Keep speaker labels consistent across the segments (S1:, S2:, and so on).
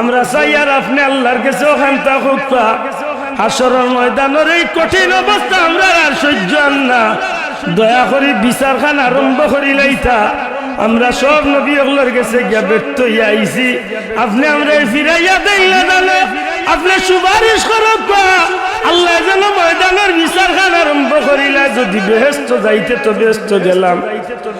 S1: আমরা চাই আর আপনি এই কঠিন অবস্থা আমরা সহ্য না। দয়া আমরা সব নবী কাছে গিয়া আপনি আমরা ফিরাইয়া দেইলে আপনি সুপারিশ করক আল্লাহ যেন ময়দানের বিচার খান আরম্ভ করিলা। যদি ব্যস্ত যাইতে তো ব্যস্ত গেলাম।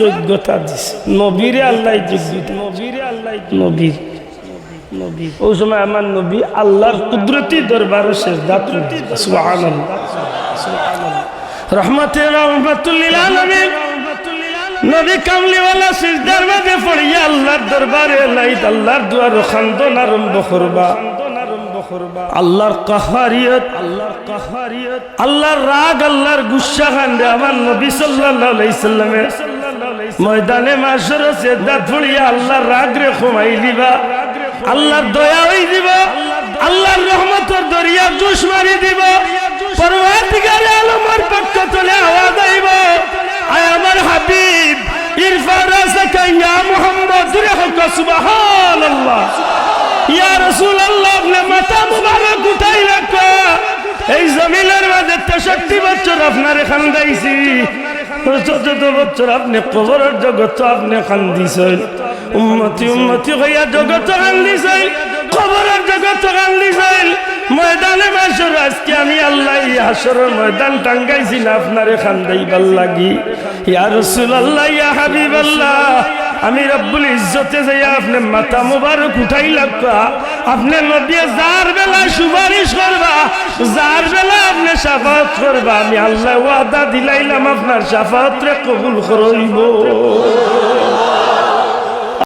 S1: যোগ্যতা দিছে। নবীরে আল্লাহ যোগ্যতা নবীরে আল্লাহ নবীর। নবী ওই সময় আমার নবী আল্লাহর কুদরতি দরবারে শেষ দাঁত সুবহানাল্লাহ। রহমতে রহমতুল্লিল আলামিন। নবী কামলিওয়ালা সিজদার মাঝে পড়িয়া আল্লাহর দরবারে লাইত আল্লাহর দুয়ার খান্দন আরম্ভ করবা। আল্লাহর কাহারিয়ত আল্লাহর কাহারিয়ত আল্লাহর রাগ আল্লাহর গুসা খান্ডে আমার নবী সাল্লাল্লাহু আলাইহি সাল্লামের। ময়দানে মাসর পড়িয়া আল্লাহর রাগ রে কমাই দিবা। আল্লাহর দয়া হই দিব। আল্লাহর রহমতের দরিয়া জুস মারি দিব। পক্ষ আওয়াজ আয় আমার হাবিব ইরফা রাসাকা ইয়া মুহাম্মদ রেখা সুবহানাল্লাহ। ইয়া রাসূলুল্লাহ, আপনি মুবারক উঠাই রাখো। এই জমিনের মাঝে তেষট্টি বছর আপনার খান্দাইছি। বছর আপনি কবরের জগৎ আপনি হইয়া জগৎ কবরের জগৎ ময়দানে মাসর আজকে আমি আল্লাহ ময়দান টাঙ্গাইছি না লাগি। ইয়া রাসূলুল্লাহ, ইয়া হাবিবাল্লাহ, আমি রব্বুল ইজ্জতে যাই আপনি মাথা মুবারক উঠাই লাগবা আপনি নদিয়ে যার বেলা সুপারিশ করবা, যার সাফাত করবা? আমি আল্লাহ ওয়াদা দিলাইলাম আপনার সাফাত কবুল করইব।